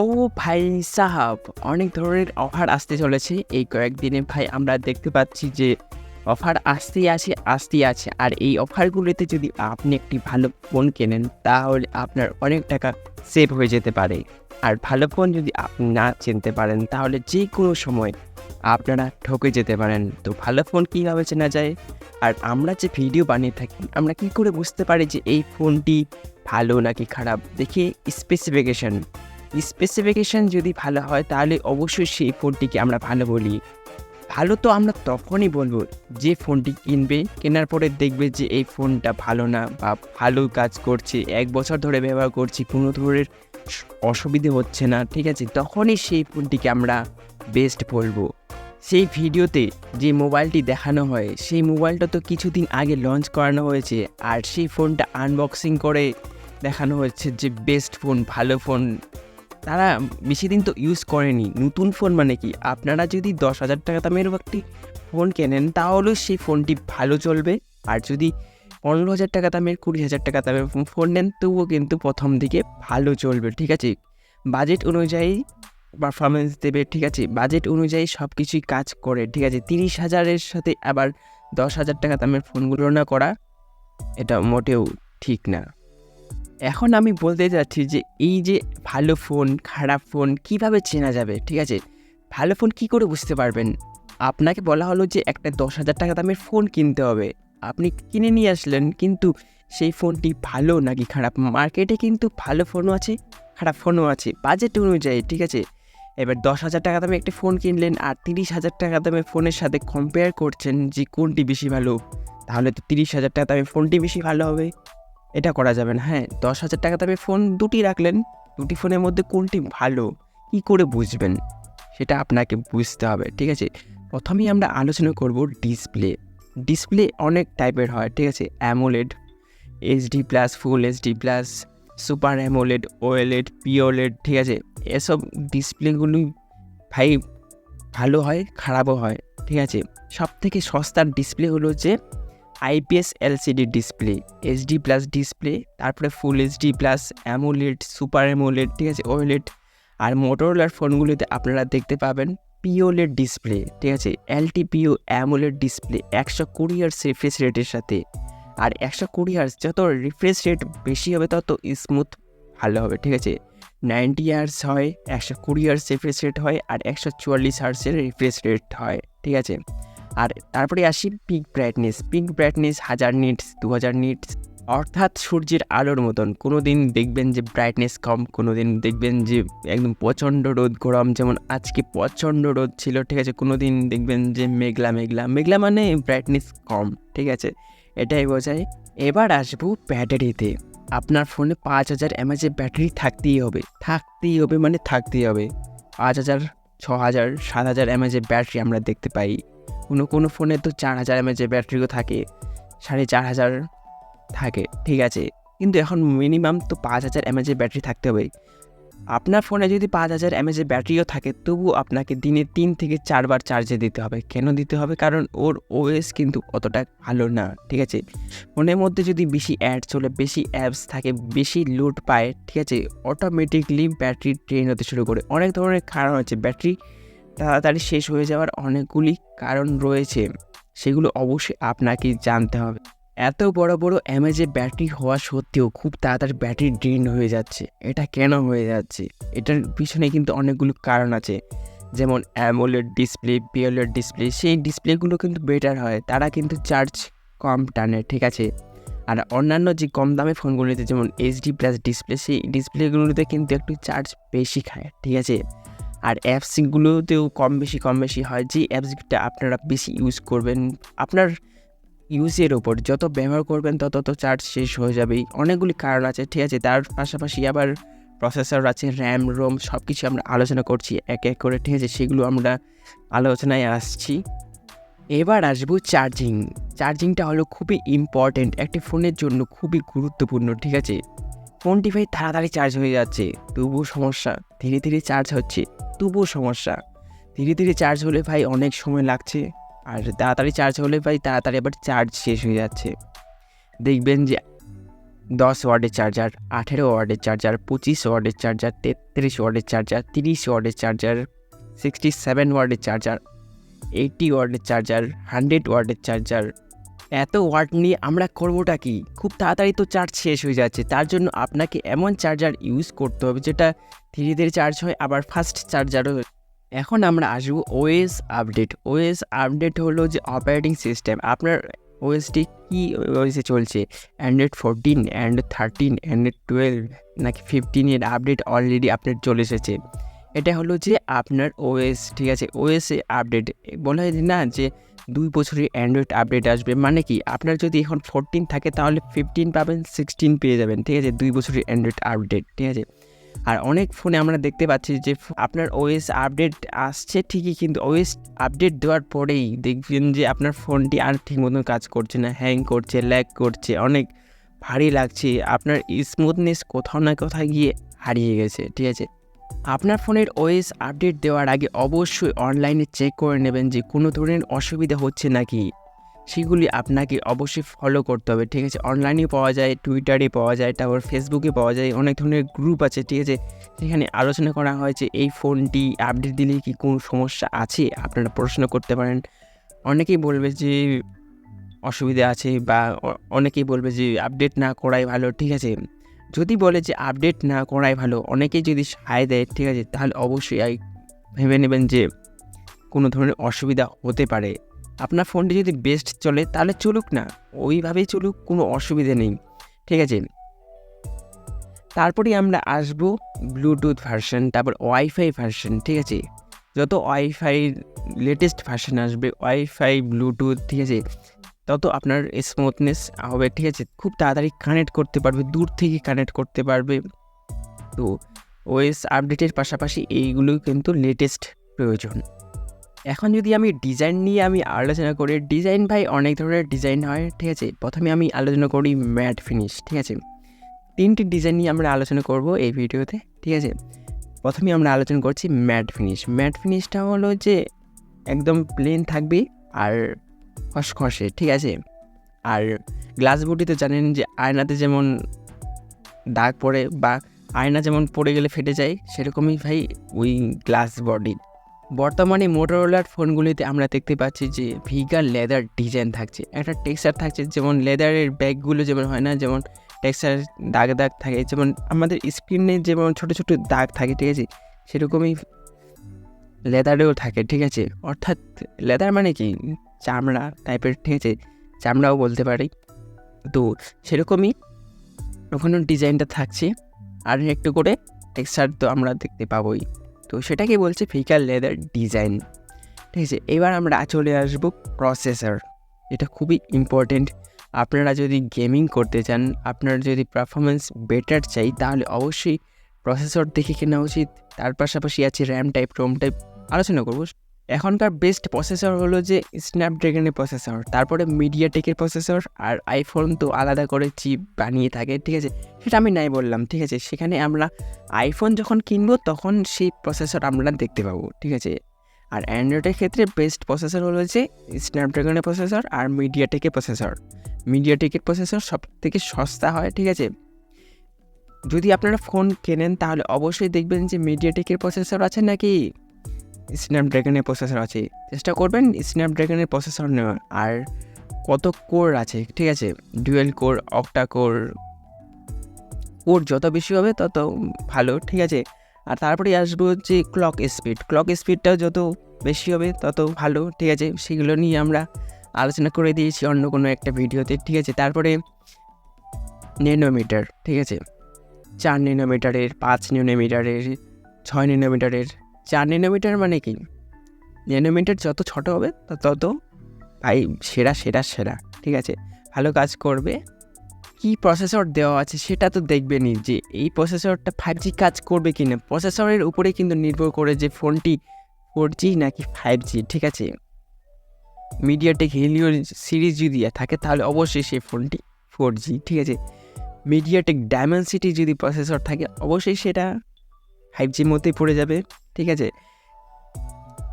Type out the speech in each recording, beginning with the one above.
ও ভাই সাহাব, অনেক ধরনের অফার আসতে চলেছে। এই কয়েকদিনে ভাই আমরা দেখতে পাচ্ছি যে অফার আসতেই আছে আসতেই আছে আর এই অফারগুলোতে যদি আপনি একটি ভালো ফোন কেনেন, তাহলে আপনার অনেক টাকা সেভ হয়ে যেতে পারে। আর ভালো ফোন যদি আপনি না চিনতে পারেন, তাহলে যে কোনো সময় আপনারা ঠকে যেতে পারেন। তো ভালো ফোন কীভাবে চেনা যায়? আর আমরা যে ভিডিও বানিয়ে থাকি, আমরা কি করে বুঝতে পারি যে এই ফোনটি ভালো নাকি খারাপ? দেখি স্পেসিফিকেশন স্পেসিফিকেশান যদি ভালো হয়, তাহলে অবশ্যই সেই ফোনটিকে আমরা ভালো বলি। ভালো তো আমরা তখনই বলব যে ফোনটি কিনবে, কেনার পরে দেখবে যে এই ফোনটা ভালো না বা ভালো কাজ করছে, এক বছর ধরে ব্যবহার করছি, কোনো ধরনের অসুবিধে হচ্ছে না, ঠিক আছে? তখনই সেই ফোনটিকে আমরা বেস্ট বলব। সেই ভিডিওতে যে মোবাইলটি দেখানো হয়, সেই মোবাইলটা তো কিছুদিন আগে লঞ্চ করানো হয়েছে, আর সেই ফোনটা আনবক্সিং করে দেখানো হচ্ছে যে বেস্ট ফোন ভালো ফোন তারা বেশি দিন তো ইউজ করেনি। নতুন ফোন মানে কি? আপনারা যদি দশ হাজার টাকা দামের একটি ফোন কেনেন তাহলেও সেই ফোনটি ভালো চলবে। আর যদি পনেরো হাজার টাকা দামের, কুড়ি হাজার টাকা দামের ফোন নেন, তবুও কিন্তু প্রথম দিকে ভালো চলবে, ঠিক আছে? বাজেট অনুযায়ী পারফরমেন্স দেবে, ঠিক আছে? বাজেট অনুযায়ী সব কিছুই কাজ করে, ঠিক আছে? তিরিশ হাজারের সাথে আবার দশ হাজার টাকা দামের ফোনগুলো না করা, এটা মোটেও ঠিক না। এখন আমি বলতে যাচ্ছি যে এই যে ভালো ফোন, খারাপ ফোন কীভাবে চেনা যাবে, ঠিক আছে? ভালো ফোন কি করে বুঝতে পারবেন? আপনাকে বলা হলো যে একটা দশ হাজার টাকা দামের ফোন কিনতে হবে। আপনি কিনে নিয়ে আসলেন, কিন্তু সেই ফোনটি ভালো নাকি খারাপ? মার্কেটে কিন্তু ভালো ফোনও আছে, খারাপ ফোনও আছে, বাজেট অনুযায়ী, ঠিক আছে? এবার দশ হাজার টাকা দামে একটি ফোন কিনলেন আর তিরিশ হাজার টাকা দামের ফোনের সাথে কম্পেয়ার করছেন যে কোনটি বেশি ভালো, তাহলে তো তিরিশ হাজার টাকা দামের ফোনটি বেশি ভালো হবে। এটা করা যাবে না। হ্যাঁ দশ হাজার টাকা দামে ফোন দুটি রাখলেন, দুটি ফোনের মধ্যে কোনটি ভালো, কি করে বুঝবেন? সেটা আপনাকে বুঝতে হবে, ঠিক আছে? প্রথমেই আমরা আলোচনা করব ডিসপ্লে ডিসপ্লে অনেক টাইপের হয়, ঠিক আছে? AMOLED HD plus full HD plus super AMOLED OLED POLED ঠিক আছে? এসব ডিসপ্লেগুলি ভাই ভালো হয়, খারাপও হয়, ঠিক আছে? সব থেকে সস্তার ডিসপ্লে হলো যে IPS LCD display HD plus display তারপরে full HD plus AMOLED super AMOLED ঠিক আছে ওয়েলেড আর মোটরোলার ফোনগুলিতে আপনারা দেখতে পাবেন পিওলেড ডিসপ্লে ঠিক আছে এলটিপিও অ্যামোলেড ডিসপ্লে একশো কুড়ি ইয়ার্স রিফ্রেশ রেটের সাথে। আর একশো কুড়ি ইয়ার্স যত রিফ্রেশ রেট বেশি হবে, তত স্মুথ ভালো হবে, ঠিক আছে। নাইনটি ইয়ার্স হয়, একশো কুড়ি ইয়ার্স রিফ্রেশ রেট হয়, আর একশো চুয়াল্লিশ হার্সের রিফ্রেশ রেট হয়, ঠিক আছে। আর তারপরে আসি পিক ব্রাইটনেস পিক ব্রাইটনেস হাজার নিটস দু হাজার নিটস অর্থাৎ সূর্যের আলোর মতন। কোনো দিন দেখবেন যে ব্রাইটনেস কম কোনো দিন দেখবেন যে একদম প্রচণ্ড রোদ, গরম। যেমন আজকে প্রচণ্ড রোদ ছিল, ঠিক আছে? কোনো দিন দেখবেন যে মেঘলা মেঘলা। মেঘলা মানে ব্রাইটনেস কম, ঠিক আছে? এটাই বোঝায়। এবার আসব ব্যাটারিতে আপনার ফোনে পাঁচ হাজার এমএচের ব্যাটারি থাকতেই হবে। থাকতেই হবে মানে থাকতেই হবে। পাঁচ হাজার, ছ হাজার, সাত হাজার এমএচের ব্যাটারি আমরা দেখতে পাই। কোনো কোনো ফোনে তো চার হাজার এমএচের ব্যাটারিও থাকে, সাড়ে চার হাজার থাকে, ঠিক আছে? কিন্তু এখন মিনিমাম তো পাঁচ হাজার এমএচের ব্যাটারি থাকতে হবে। আপনার ফোনে যদি পাঁচ হাজার এমএচের ব্যাটারিও থাকে তবু আপনাকে দিনে তিন থেকে চারবার চার্জে দিতে হবে। কেন দিতে হবে? কারণ ওর ওএস কিন্তু অতটা ভালো না, ঠিক আছে? ফোনের মধ্যে যদি বেশি অ্যাড চলে, বেশি অ্যাপস থাকে, বেশি লোড পায়, ঠিক আছে? অটোমেটিকলি ব্যাটারি ড্রেন হতে শুরু করে। অনেক ধরনের কারণ হচ্ছে ব্যাটারি তাড়াতাড়ি শেষ হয়ে যাওয়ার অনেকগুলি কারণ রয়েছে। সেগুলো অবশ্যই আপনাকে জানতে হবে। এত বড় বড় এমএজে ব্যাটারি হওয়া সত্ত্বেও খুব তাড়াতাড়ি ব্যাটারি ড্রেন হয়ে যাচ্ছে। এটা কেন হয়ে যাচ্ছে? এটার পিছনে কিন্তু অনেকগুলো কারণ আছে। যেমন অ্যামোলেড ডিসপ্লে পিওলেড ডিসপ্লে সেই ডিসপ্লেগুলো কিন্তু বেটার হয়। তারা কিন্তু চার্জ কম টানে, ঠিক আছে? আর অন্যান্য যে কম দামে ফোনগুলিতে যেমন এইচডি প্লাস ডিসপ্লে সেই ডিসপ্লেগুলোতে কিন্তু একটু চার্জ বেশি খায়, ঠিক আছে? আর অ্যাপসগুলোতেও কম বেশি কম বেশি হয়, যে অ্যাপসটা আপনারা বেশি ইউজ করবেন। আপনার ইউজের ওপর যত ব্যবহার করবেন, তত তো চার্জ শেষ হয়ে যাবেই। অনেকগুলি কারণ আছে, ঠিক আছে? তার পাশাপাশি আবার প্রসেসর আছে র্যাম রোম সব কিছু আমরা আলোচনা করছি এক এক করে, ঠিক আছে? সেগুলো আমরা আলোচনায় আসছি। এবার আসব চার্জিং চার্জিংটা হলো খুবই ইম্পর্ট্যান্ট একটি ফোনের জন্য খুবই গুরুত্বপূর্ণ, ঠিক আছে? ফোনটি ভাই তাড়াতাড়ি চার্জ হয়ে যাচ্ছে। তবুও সমস্যা। ধীরে ধীরে চার্জ হচ্ছে। তবুও সমস্যা। ধীরে ধীরে চার্জ হলে ভাই অনেক সময় লাগছে। আর তাড়াতাড়ি চার্জ হলে ভাই তাড়াতাড়ি আবার চার্জ শেষ হয়ে যাচ্ছে। দেখবেন যে দশ ওয়ার্ডের চার্জার আঠেরো ওয়ার্ডের চার্জার পঁচিশ ওয়ার্ডের চার্জার তেত্রিশ ওয়ার্ডের চার্জার তিরিশ ওয়ার্ডের চার্জার সিক্সটি সেভেন ওয়ার্ডের চার্জার এইটটি ওয়ার্ডের চার্জার হান্ড্রেড ওয়ার্ডের চার্জার এত ওয়ার্ড নিয়ে আমরা করবোটা কি? খুব তাড়াতাড়ি তো চার্জ শেষ হয়ে যাচ্ছে, তার জন্য আপনাকে এমন চার্জার ইউজ করতে হবে যেটা ধীরে ধীরে চার্জ হয়, আবার ফাস্ট চার্জারও এখন আমরা আসব ওএস আপডেট ওএস আপডেট হলো যে অপারেটিং সিস্টেম আপনার ওএসটি কী ওএসে চলছে? Android fourteen Android thirteen Android twelve নাকি ফিফটিনের আপডেট অলরেডি আপডেট চলে এসেছে। এটা হলো যে আপনার ওএস ঠিক আছে? ওএসে আপডেট বলা হয় না যে দুই বছরের অ্যান্ড্রয়েড আপডেট আসবে। মানে কি? আপনার যদি এখন ফোরটিন থাকে, তাহলে ফিফটিন পাবেন সিক্সটিন পেয়ে যাবেন। ঠিক আছে? দুই বছরের অ্যান্ড্রয়েড আপডেট ঠিক আছে? আর অনেক ফোনে আমরা দেখতে পাচ্ছি যে, আপনার ওএস আপডেট আসছে ঠিকই, কিন্তু ওএস আপডেট দেওয়ার পরেই দেখবেন যে, আপনার ফোনটি আর ঠিক মতন কাজ করছে না। হ্যাং করছে ল্যাগ করছে, অনেক ভারী লাগছে। আপনার স্মুথনেস কোথাও না কোথাও গিয়ে হারিয়ে গেছে, ঠিক আছে? আপনার ফোনের ওএস আপডেট দেওয়ার আগে অবশ্যই অনলাইনে চেক করে নেবেন যে কোনো ধরনের অসুবিধা হচ্ছে নাকি। সেগুলি আপনাকে অবশ্যই ফলো করতে হবে, ঠিক আছে? অনলাইনে পাওয়া যায় টুইটারে পাওয়া যায়, তারপর ফেসবুকে পাওয়া যায়, অনেক ধরনের গ্রুপ আছে, ঠিক আছে? সেখানে আলোচনা করা হয় যে এই ফোনটি আপডেট দিলে কি কোনো সমস্যা আছে? আপনারা প্রশ্ন করতে পারেন। অনেকেই বলবে যে অসুবিধা আছে বা অনেকেই বলবে যে আপডেট না করাই ভালো, ঠিক আছে? যদি বলে যে আপডেট না করাই ভালো, অনেকেই যদি সায় দেয়, ঠিক আছে, তাহলে অবশ্যই ভেবে নেবেন যে কোনো ধরনের অসুবিধা হতে পারে। আপনার ফোনটি যদি বেস্ট চলে, তাহলে চলুক না, ওইভাবেই চলুক, কোনো অসুবিধা নেই, ঠিক আছে? তারপরে আমরা আসব ব্লুটুথ ভার্সন তারপর ওয়াইফাই ভার্সন ঠিক আছে? যত ওয়াইফাই লেটেস্ট ভার্সন আসবে ওয়াইফাই ব্লুটুথ ঠিক আছে? তত আপনার স্মুথনেস হবে, ঠিক আছে? খুব তাড়াতাড়ি কানেক্ট করতে পারবে, দূর থেকে কানেক্ট করতে পারবে। তো ওএস আপডেটের পাশাপাশি এইগুলো কিন্তু লেটেস্ট প্রয়োজন। এখন যদি আমি ডিজাইন নিয়ে আমি আলোচনা করি ডিজাইন ভাই অনেক ধরনের ডিজাইন হয়, ঠিক আছে? প্রথমে আমি আলোচনা করি ম্যাট ফিনিশ ঠিক আছে? তিনটি ডিজাইন নিয়ে আমরা আলোচনা করব এই ভিডিওতে, ঠিক আছে? প্রথমে আমরা আলোচনা করছি ম্যাট ফিনিশ ম্যাট ফিনিশটা হলো যে একদম প্লেন থাকবে, আর খসখসে, ঠিক আছে? আর গ্লাস বডি তো জানেন যে আয়নাতে যেমন দাগ পড়ে বা আয়না যেমন পড়ে গেলে ফেটে যায়, সেরকমই ভাই ওই গ্লাস বডি। বর্তমানে মোটরোলার ফোনগুলিতে আমরা দেখতে পাচ্ছি যে ভিগার লেদার ডিজাইন থাকছে। একটা টেক্সচার থাকছে যেমন লেদারের ব্যাগগুলো যেমন হয় না, যেমন টেক্সচার দাগ দাগ থাকে, যেমন আমাদের স্ক্রিনে যেমন ছোটো ছোটো দাগ থাকে, ঠিক আছে? সেরকমই লেদারেও থাকে, ঠিক আছে? অর্থাৎ লেদার মানে কি? চামড়া টাইপের ঠিক আছে? চামড়াও বলতে পারি। তো সেরকমই ওখানে ডিজাইনটা থাকছে। আর একটু করে টেক্সচার তো আমরা দেখতে পাবোই। তো সেটাকে বলছে ফিকার লেদার ডিজাইন ঠিক আছে? এবার আমরা চলে আসব প্রসেসর এটা খুবই ইম্পর্টেন্ট আপনারা যদি গেমিং করতে চান, আপনার যদি পারফরমেন্স বেটার চাই, তাহলে অবশ্যই প্রসেসর দেখে কেনা উচিত। তার পাশাপাশি আছে র্যাম টাইপ রোম টাইপ আলোচনা করব। এখনকার বেস্ট প্রসেসর হলো যে স্ন্যাপড্রাগনের প্রসেসর তারপরে মিডিয়াটেকের প্রসেসর আর আইফোন তো আলাদা করে চিপ বানিয়ে থাকে, ঠিক আছে? সেটা আমি নাই বললাম, ঠিক আছে? সেখানে আমরা আইফোন যখন কিনবো তখন সেই প্রসেসর আমরা দেখতে পাবো, ঠিক আছে? আর অ্যান্ড্রয়েডের ক্ষেত্রে বেস্ট প্রসেসর হলো যে স্ন্যাপড্রাগনের প্রসেসর আর মিডিয়াটেকের প্রসেসর মিডিয়াটেকের প্রসেসর সব থেকে সস্তা হয়, ঠিক আছে? যদি আপনারা ফোন কেনেন তাহলে অবশ্যই দেখবেন যে মিডিয়াটেকের প্রসেসর আছে নাকি? স্ন্যাপড্রাগনের প্রসেসর আছে। চেষ্টা করবেন স্ন্যাপড্রাগনের প্রসেসর নেওয়ার। আর কত কোর আছে, ঠিক আছে? Dual core octa core core যত বেশি হবে তত ভালো, ঠিক আছে? আর তারপরে আসব যে ক্লক স্পিড ক্লক স্পিডটাও যত বেশি হবে তত ভালো, ঠিক আছে? সেগুলো নিয়ে আমরা আলোচনা করে দিয়েছি অন্য কোনো একটা ভিডিওতে, ঠিক আছে? তারপরে নেনোমিটার ঠিক আছে? চার নেনোমিটারের পাঁচ নেনোমিটারের ছয় নেনোমিটারের চার নেনোমিটার মানে কি? নেনোমিটার যত ছোট হবে, তত ভাই সেরা সেরা সেরা, ঠিক আছে? ভালো কাজ করবে। কি প্রসেসর দেওয়া আছে সেটা তো দেখবেনই যে এই প্রসেসরটা ফাইভ জি কাজ করবে কি না প্রসেসরের উপরে কিন্তু নির্ভর করে যে ফোনটি ফোর জি নাকি ফাইভ জি ঠিক আছে? মিডিয়াটেক হিলিও সিরিজ যদি থাকে, তাহলে অবশ্যই সেই ফোনটি ফোর জি ঠিক আছে? মিডিয়াটেক ডায়মেন্সিটি যদি প্রসেসর থাকে, অবশ্যই সেটা ফাইভ জির মধ্যেই পড়ে যাবে। ঠিক আছে?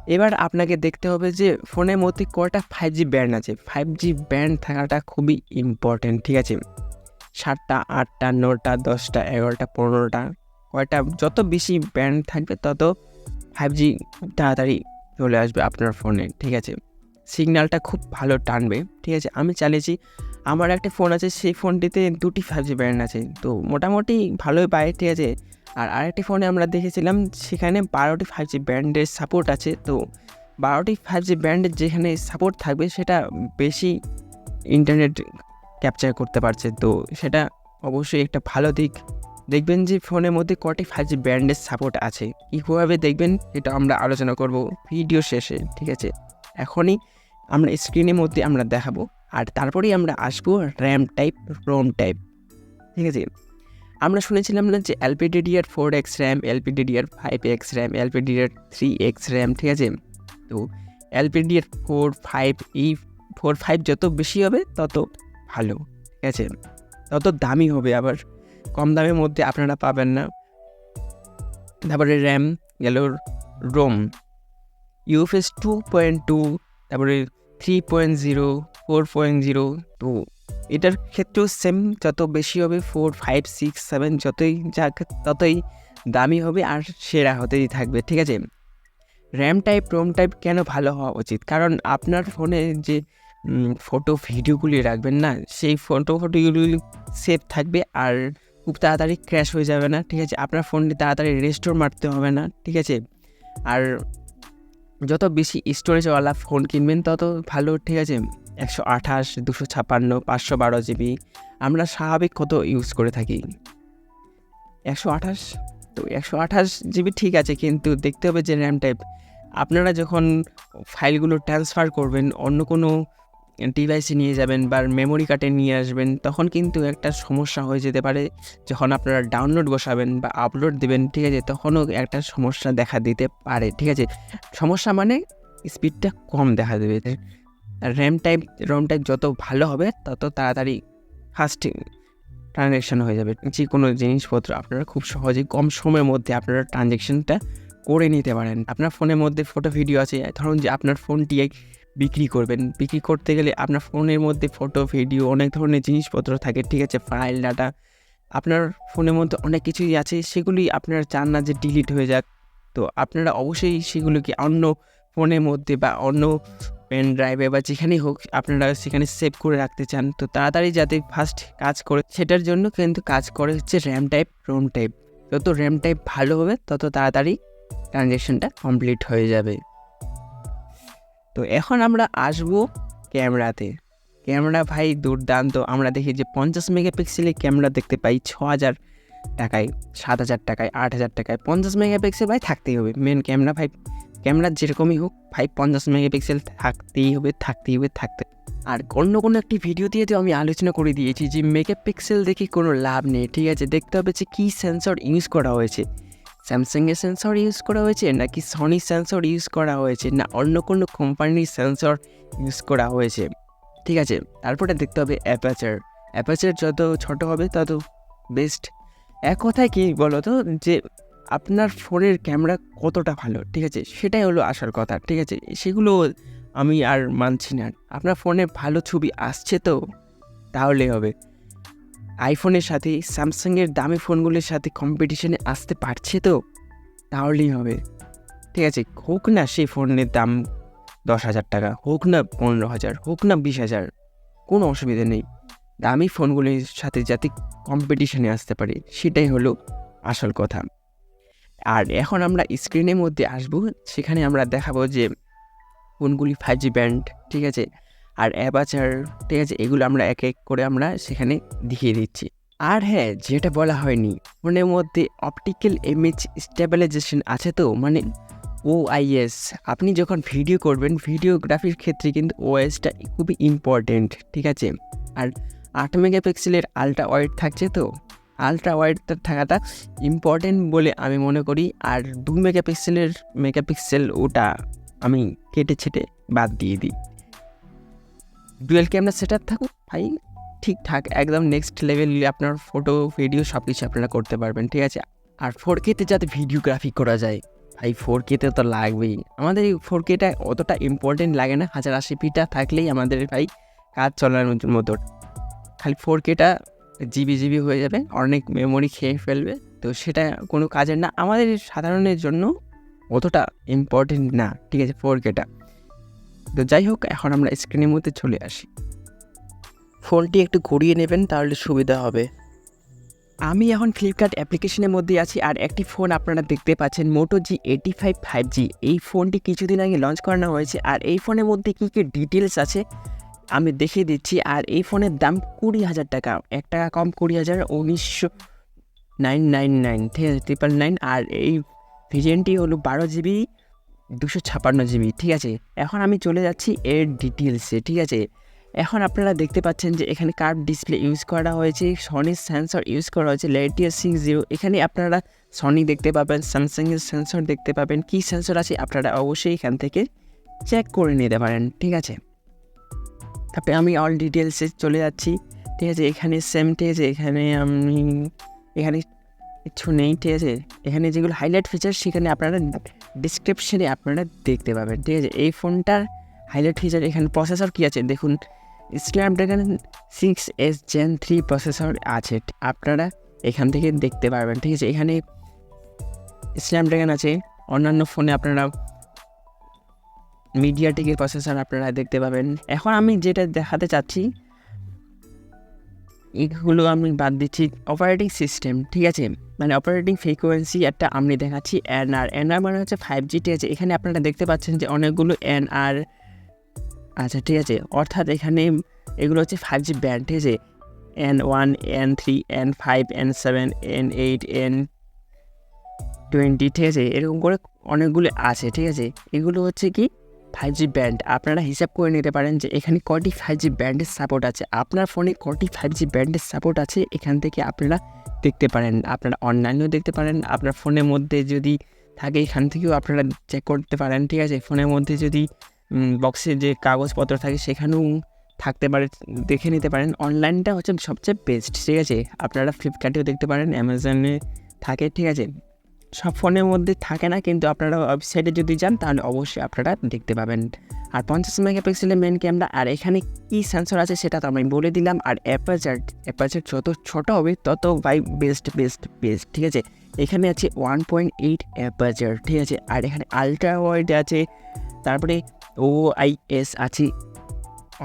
এবার আপনাকে দেখতে হবে যে ফোনের মধ্যে কয়টা ফাইভ জি ব্যান্ড আছে। ফাইভ জি ব্যান্ড থাকাটা খুবই ইম্পর্ট্যান্ট ঠিক আছে? সাতটা, আটটা, নটা, দশটা, এগারোটা, পনেরোটা, কয়টা, যত বেশি ব্যান্ড থাকবে তত ফাইভ জি তাড়াতাড়ি চলে আসবে আপনার ফোনে, ঠিক আছে? সিগন্যালটা খুব ভালো টানবে, ঠিক আছে? আমি চালিয়েছি, আমার একটা ফোন আছে, সেই ফোনটিতে দুটি ফাইভ জি ব্যান্ড আছে। তো মোটামুটি ভালোই পায়, ঠিক আছে? আর আরেকটি ফোনে আমরা দেখেছিলাম, সেখানে বারোটি ফাইভ জি ব্যান্ডের সাপোর্ট আছে। তো বারোটি ফাইভ জি ব্যান্ডের যেখানে সাপোর্ট থাকবে, সেটা বেশি ইন্টারনেট ক্যাপচার করতে পারছে। তো সেটা অবশ্যই একটা ভালো দিক। দেখবেন যে ফোনের মধ্যে কটি ফাইভ জি ব্যান্ডের সাপোর্ট আছে। কীভাবে দেখবেন, এটা আমরা আলোচনা করব ভিডিও শেষে, ঠিক আছে? এখনই আমরা স্ক্রিনের মধ্যে আমরা দেখাবো। আর তারপরেই আমরা আসব র্যাম টাইপ রোম টাইপ ঠিক আছে? আমরা শুনেছিলাম না যে LPDDR four X RAM LPDDR five X RAM LPDDR three X RAM ঠিক আছে? তো এলপিডিআর ফোর ফাইভ এই ফোর ফাইভ যত বেশি হবে তত ভালো, ঠিক আছে? তত দামি হবে আবার, কম দামের মধ্যে আপনারা পাবেন না। তারপরে র্যাম গেল ROM UFS two point two তারপরে three point zero four point zero তো এটার ক্ষেত্রেও সেম যত বেশি হবে ফোর ফাইভ সিক্স সেভেন যতই যাক, ততই দামি হবে আর সেরা হতেই থাকবে, ঠিক আছে? র্যাম টাইপ রোম টাইপ কেন ভালো হওয়া উচিত? কারণ আপনার ফোনে যে ফটো ভিডিওগুলি রাখবেন না, সেই ফটো ফটোগুলি সেভ থাকবে আর খুব তাড়াতাড়ি ক্র্যাশ হয়ে যাবে না, ঠিক আছে? আপনার ফোনটি তাড়াতাড়ি রেস্টোর মারতে হবে না, ঠিক আছে? আর যত বেশি স্টোরেজওয়ালা ফোন কিনবেন, তত ভালো, ঠিক আছে? একশো আঠাশ, দুশো ছাপ্পান্ন, পাঁচশো বারো জিবি আমরা স্বাভাবিক কত ইউজ করে থাকি? একশো আঠাশ? তো একশো আঠাশ জিবি ঠিক আছে, কিন্তু দেখতে হবে যে র্যাম টাইপ আপনারা যখন ফাইলগুলো ট্রান্সফার করবেন, অন্য কোনো ডিভাইসে নিয়ে যাবেন বা মেমোরি কার্ডে নিয়ে আসবেন, তখন কিন্তু একটা সমস্যা হয়ে যেতে পারে। যখন আপনারা ডাউনলোড বসাবেন বা আপলোড দেবেন, ঠিক আছে, তখনও একটা সমস্যা দেখা দিতে পারে, ঠিক আছে। সমস্যা মানে স্পিডটা কম দেখা দেবে। র্যাম টাইপ রম টাইপ যত ভালো হবে, তত তাড়াতাড়ি ফাস্ট ট্রানজ্যাকশন হয়ে যাবে। যে কোনো জিনিসপত্র আপনারা খুব সহজেই কম সময়ের মধ্যে আপনারা ট্রানজ্যাকশনটা করে নিতে পারেন। আপনার ফোনের মধ্যে ফটো ভিডিও আছে, ধরুন যে আপনার ফোনটি বিক্রি করবেন। বিক্রি করতে গেলে আপনার ফোনের মধ্যে ফটো ভিডিও অনেক ধরনের জিনিসপত্র থাকে, ঠিক আছে? ফাইল ডাটা আপনার ফোনের মধ্যে অনেক কিছুই আছে, সেগুলি আপনারা চান না যে ডিলিট হয়ে যাক। তো আপনারা অবশ্যই সেগুলোকে অন্য ফোনের মধ্যে বা অন্য পেন ড্রাইভে বা যেখানেই হোক আপনারা সেখানে সেভ করে রাখতে চান। তো তাড়াতাড়ি যাতে ফার্স্ট কাজ করে, সেটার জন্য কিন্তু কাজ করে হচ্ছে র্যাম টাইপ রোম টাইপ যত র্যাম টাইপ ভালো হবে, তত তাড়াতাড়ি ট্রানজ্যাকশনটা কমপ্লিট হয়ে যাবে। তো এখন আমরা আসব ক্যামেরাতে। ক্যামেরা ভাই দুর্দান্ত। আমরা দেখি যে পঞ্চাশ মেগাপিক্সেলের ক্যামেরা দেখতে পাই ছ হাজার টাকায় সাত হাজার টাকায় আট হাজার টাকায়। পঞ্চাশ মেগাপিক্সেল ভাই থাকতেই হবে। মেন ক্যামেরা ভাই ক্যামেরা যেরকমই হোক ফাইভ পঞ্চাশ মেগাপিক্সেল থাকতেই হবে থাকতেই হবে, থাকতে। আর অন্য কোনো একটি ভিডিও দিয়ে তো আমি আলোচনা করে দিয়েছি যে মেগাপিক্সেল দেখে কোনো লাভ নেই, ঠিক আছে? দেখতে হবে যে কী সেন্সর ইউজ করা হয়েছে। স্যামসাংয়ের সেন্সর ইউজ করা হয়েছে নাকি সনি সেন্সর ইউজ করা হয়েছে না অন্য কোনো কোম্পানির সেন্সর ইউজ করা হয়েছে? ঠিক আছে? তারপরে দেখতে হবে অ্যাপাচার অ্যাপাচার যত ছোট হবে তত বেস্ট এক কথায় কী বলো তো যে আপনার ফোনের ক্যামেরা কতটা ভালো? ঠিক আছে? সেটাই হলো আসার কথা, ঠিক আছে? সেগুলো আমি আর মানছি না। আপনার ফোনে ভালো ছবি আসছে তো? তাহলে হবে। আইফোনের সাথে, স্যামসাংয়ের দামি ফোনগুলির সাথে কম্পিটিশনে আসতে পারছে তো? তাহলেই হবে। ঠিক আছে? হোক না সেই ফোনের দাম দশ হাজার টাকা, হোক না পনেরো হাজার, হোক না বিশ হাজার, কোনো অসুবিধা নেই। দামি ফোনগুলির সাথে যাতে কম্পিটিশনে আসতে পারে, সেটাই হলো আসল কথা। আর এখন আমরা স্ক্রিনের মধ্যে আসব, সেখানে আমরা দেখাবো যে কোনগুলি ফাইভ জি ব্যান্ড ঠিক আছে? আর অ্যাপাচার ঠিক আছে? এগুলো আমরা এক এক করে আমরা সেখানে দেখিয়ে দিচ্ছি। আর হ্যাঁ যেটা বলা হয়নি, ফোনের মধ্যে অপটিক্যাল ইমেজ স্টেবিলাইজেশন আছে তো? মানে ওআইএস আপনি যখন ভিডিও করবেন ভিডিওগ্রাফির ক্ষেত্রে কিন্তু ওএসটা খুবই ইম্পর্টেন্ট ঠিক আছে? আর আট মেগাপিক্সেলের আলট্রা ওয়াইড থাকছে তো? আলট্রা ওয়াইডটা থাকাটা ইম্পর্টেন্ট বলে আমি মনে করি। আর দু মেগাপিক্সেলের মেগাপিক্সেল ওটা আমি কেটে ছেটে বাদ দিয়ে দিই। ডুয়েল ক্যামেরা সেট আপ থাকুক ভাই ঠিকঠাক, একদম নেক্সট লেভেল আপনার ফটো ভিডিও সব কিছু আপনারা করতে পারবেন, ঠিক আছে? আর ফোর কেতে যাতে ভিডিওগ্রাফি করা যায়, ভাই ফোর কেতে তো লাগবেই। আমাদের এই ফোর কেটা অতটা ইম্পর্টেন্ট লাগে না, হাজার আশি পিটা থাকলেই আমাদের ভাই কাজ চলানোর মতো। খালি ফোর কেটা জিবি জিবি হয়ে যাবে, অনেক মেমোরি খেয়ে ফেলবে। তো সেটা কোনো কাজের না, আমাদের সাধারণের জন্য অতটা ইম্পর্টেন্ট না। ঠিক আছে ফোর কেটা তো যাই হোক, এখন আমরা স্ক্রিনের মধ্যে চলে আসি। ফোনটি একটু ঘুরিয়ে নেবেন, তাহলে সুবিধা হবে। আমি এখন ফ্লিপকার্ট অ্যাপ্লিকেশনের মধ্যে আছি, আর একটি ফোন আপনারা দেখতে পাচ্ছেন মোটো জি এইটি ফাইভ ফাইভ জি এই ফোনটি কিছুদিন আগে লঞ্চ করানো হয়েছে, আর এই ফোনের মধ্যে কী কী ডিটেলস আছে আমি দেখিয়ে দিচ্ছি, আর এই ফোনের দাম কুড়ি হাজার টাকা। এক টাকা কম কুড়ি হাজার, উনিশশো নাইন নাইন নাইন, ঠিক আছে ট্রিপল নাইন আর এই ভেরিয়েন্টটি হলো বারো জিবি, দুশো ছাপান্ন জিবি, ঠিক আছে। এখন আমি চলে যাচ্ছি এর ডিটেলসে ঠিক আছে। এখন আপনারা দেখতে পাচ্ছেন যে এখানে কার্ভ ডিসপ্লে ইউজ করা হয়েছে সনির সেন্সর ইউজ করা হয়েছে লেটিয়ার সিক্স জিরো এখানে আপনারা সনি দেখতে পাবেন স্যামসাংয়ের সেন্সর দেখতে পাবেন, কী সেন্সর আছে আপনারা অবশ্যই এখান থেকে চেক করে নিতে পারেন, ঠিক আছে। তারপরে আমি অল ডিটেলসে চলে যাচ্ছি। ঠিক আছে, এখানে সেম ঠিক আছে এখানে আমি, এখানে কিছু নেই, ঠিক আছে? এখানে যেগুলো হাইলাইট ফিচার সেখানে আপনারা ডিসক্রিপশনে আপনারা দেখতে পাবেন। ঠিক আছে, এই ফোনটার হাইলাইট ফিচার এখানে প্রসেসর কী আছে? দেখুন Snapdragon six S gen three processor আছে। আপনারা এখান থেকে দেখতে পারবেন। ঠিক আছে, এখানে স্ন্যাপড্রাগন আছে। অন্যান্য ফোনে আপনারা মিডিয়াটেকের প্রসেসর আপনারা দেখতে পাবেন। এখন আমি যেটা দেখাতে চাচ্ছি, এগুলো আমি বাদ দিচ্ছি। অপারেটিং সিস্টেম ঠিক আছে? মানে অপারেটিং ফ্রিকোয়েন্সি একটা আমি দেখাচ্ছি এন আর এন আর মানে হচ্ছে ফাইভ জি ঠিক আছে? এখানে আপনারা দেখতে পাচ্ছেন যে অনেকগুলো এন আর আচ্ছা ঠিক আছে? অর্থাৎ এখানে এগুলো হচ্ছে ফাইভ জি ব্যান্ড ঠিক আছে? N one N three N five N seven N eight N twenty ঠিক আছে? এরকম করে অনেকগুলো আছে, ঠিক আছে? এগুলো হচ্ছে কি? ফাইভ জি ব্যান্ড আপনারা হিসাব করে নিতে পারেন যে এখানে কটি ফাইভ জি ব্যান্ডের সাপোর্ট আছে। আপনার ফোনে কটি ফাইভ জি ব্যান্ডের সাপোর্ট আছে, এখান থেকে আপনারা দেখতে পারেন। আপনারা অনলাইনেও দেখতে পারেন। আপনার ফোনের মধ্যে যদি থাকে, এখান থেকেও আপনারা চেক করতে পারেন, ঠিক আছে? ফোনের মধ্যে যদি বক্সে যে কাগজপত্র থাকে, সেখানেও থাকতে পারে, দেখে নিতে পারেন। অনলাইনটা হচ্ছে সবচেয়ে বেস্ট ঠিক আছে? আপনারা ফ্লিপকার্টেও দেখতে পারেন অ্যামাজনে থাকে, ঠিক আছে? সব ফোনের মধ্যে থাকে না, কিন্তু আপনারা ওয়েবসাইটে যদি যান, তাহলে অবশ্যই আপনারা দেখতে পাবেন। আর পঞ্চাশ মেগাপিক্সেলের মেন ক্যামেরা আর এখানে কী সেন্সর আছে সেটা তো আমি বলে দিলাম। আর অ্যাপাচার অ্যাপাচার যত ছোটো হবে, তত বাই বেস্ট বেস্ট বেস্ট ঠিক আছে? এখানে আছে ওয়ান পয়েন্ট এইট অ্যাপাচার ঠিক আছে? আর এখানে আলট্রা ওয়াইড আছে, তারপরে ও আই এস আছে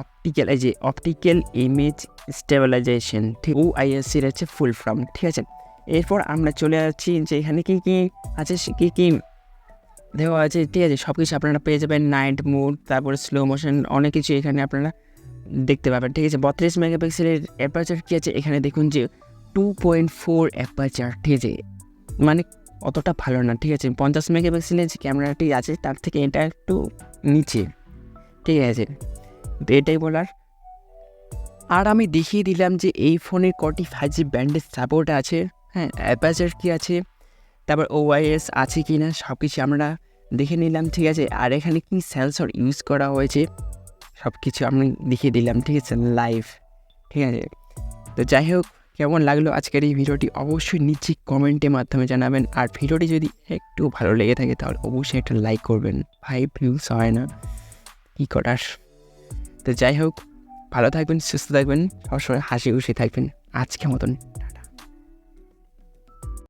অপটিক্যাল এই যে অপটিক্যাল ইমেজ স্টেবিলাইজেশন ঠিক ও আই এস এর হচ্ছে ফুল ফর্ম ঠিক আছে? এরপর আমরা চলে যাচ্ছি যে এখানে কী কী আছে কী কী দেওয়া আছে, ঠিক আছে সব কিছু আপনারা পেয়ে যাবেন নাইট মুড, তারপরে স্লো মোশন অনেক কিছু এখানে আপনারা দেখতে পাবেন, ঠিক আছে? বত্রিশ মেগাপিক্সেলের অ্যাপারচার কী আছে? এখানে দেখুন যে টু পয়েন্ট ফোর অ্যাপারচার ঠিক আছে? মানে অতটা ভালো না, ঠিক আছে? পঞ্চাশ মেগাপিক্সেলের যে ক্যামেরাটি আছে, তার থেকে এটা একটু নিচে, ঠিক আছে? তো এটাই বলার। আর আমি দেখিয়ে দিলাম যে এই ফোনের কটি ফাইভ জি ব্যান্ডের সাপোর্ট আছে। হ্যাঁ অ্যাপাচার কী আছে? তারপর ওআইএস আছে কি না? সব কিছু আমরা দেখে নিলাম, ঠিক আছে? আর এখানে কি সেন্সর ইউজ করা হয়েছে? সব কিছু আমি দেখিয়ে দিলাম, ঠিক আছে? লাইভ ঠিক আছে? তো যাই হোক, কেমন লাগল আজকের এই ভিডিওটি? অবশ্যই নিচে কমেন্টের মাধ্যমে জানাবেন। আর ভিডিওটি যদি একটু ভালো লেগে থাকে, তাহলে অবশ্যই একটা লাইক করবেন। ফাইভ ভিউস হয় না। কী করার? তো যাই হোক, ভালো থাকবেন, সুস্থ থাকবেন, সবসময় হাসি খুশি থাকবেন। আজকে মতন।